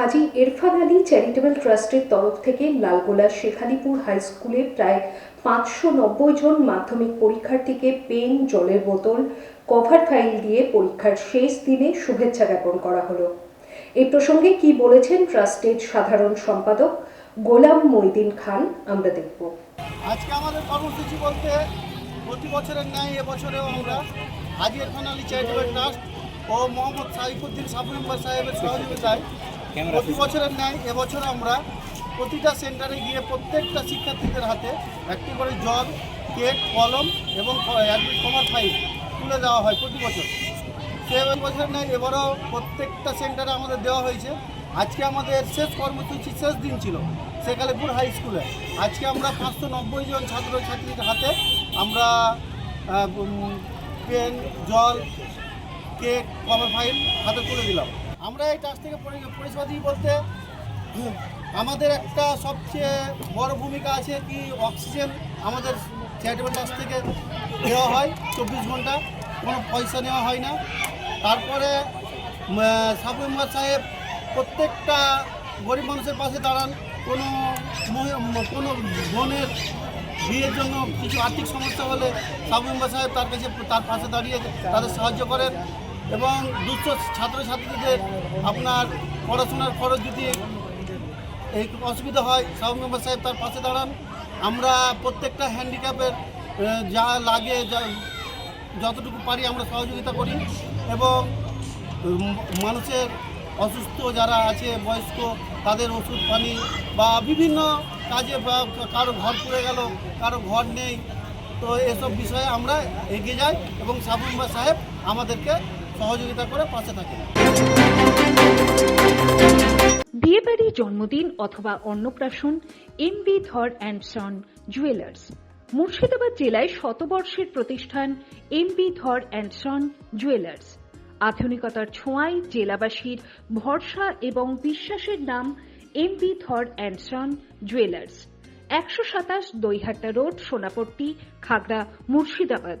হাজি Irfan Ali charitable ট্রাস্টের তরফ থেকে লালগোলা শেখালিপুর হাই স্কুলে প্রায় পাঁচশো নব্বই জন মাধ্যমিক পরীক্ষার্থীকে পেন, জলের বোতল, কভার ফাইল দিয়ে পরীক্ষার শেষ দিনে শুভেচ্ছা জ্ঞাপন করা হলো। এই প্রসঙ্গে কি বলেছেন ট্রাস্টের সাধারণ সম্পাদক গোলাম মইদিন খান, আমরা দেখব। আজকে আমাদের কর্মসূচি বলতে প্রতি বছরের ন্যায় এবছরেও আমরা হাজি ইরফান আলী চ্যারিটেবল ট্রাস্ট ও মোহাম্মদ সাইফুদ্দিন মেম্বার সাহেবের সহযোগিতায় প্রতি বছরের ন্যায় এবছর আমরা প্রতিটা সেন্টারে গিয়ে প্রত্যেকটা শিক্ষার্থীদের হাতে একটি করে জল কেক কলম এবং অ্যাডমিট কমার ফাইল তুলে দেওয়া হয় প্রতি বছর। সে বছর নেই এবারও প্রত্যেকটা সেন্টারে আমাদের দেওয়া হয়েছে। আজকে আমাদের শেষ কর্মসূচি শেষ দিন ছিল সেকালেপুর হাই স্কুলে। আজকে আমরা পাঁচশো নব্বই জন ছাত্রছাত্রীর হাতে আমরা পেন জল কেক কভার ফাইল হাতে তুলে দিলাম। আমরা এই ট্রাস্ট থেকে পরিষেবা দিই বলতে আমাদের একটা সবচেয়ে বড় ভূমিকা আছে কি অক্সিজেন আমাদের চ্যারিটেবল ট্রাস্ট থেকে দেওয়া হয় চব্বিশ ঘণ্টা। কোনো পয়সা নেওয়া হয় না। তারপরে উম, সাবু মেম্বার সাহেব প্রত্যেকটা গরিব মানুষের পাশে দাঁড়ান। কোনো কোনো বোনের বিয়ের জন্য কিছু আর্থিক সমস্যা হলে সাবু মেম্বার সাহেব তার কাছে তার পাশে দাঁড়িয়ে তাদের সাহায্য করেন। এবং দুস্থ ছাত্রছাত্রীদের আপনার পড়াশোনার খরচ যদি এই অসুবিধা হয় সাহু মেম্বার সাহেব তার পাশে দাঁড়ান। আমরা প্রত্যেকটা হ্যান্ডিক্যাপের যা লাগে যতটুকু পারি আমরা সহযোগিতা করি এবং মানুষের অসুস্থ যারা আছে, বয়স্ক, তাদের ওষুধ পানি বা বিভিন্ন কাজে বা কারও ঘর পড়ে গেল, কারও ঘর নেই, তো এসব বিষয়ে আমরা এগিয়ে যাই এবং সাবু মেম্বার সাহেব আমাদেরকে সহযোগিতা করে পাশে থাকেন বিয়েবাড়ি, জন্মদিন অথবা অন্নপ্রাশন M B Dhar and son jewellers Murshidabad জেলায় শতবর্ষের প্রতিষ্ঠান M B Dhar and son jewellers আধুনিকতার ছোঁয়ায় জেলাবাসীর ভরসা এবং বিশ্বাসের নাম M B Dhar and son jewellers একশো সাতাশ Daihata road, Sonapatti, Khagra, Murshidabad.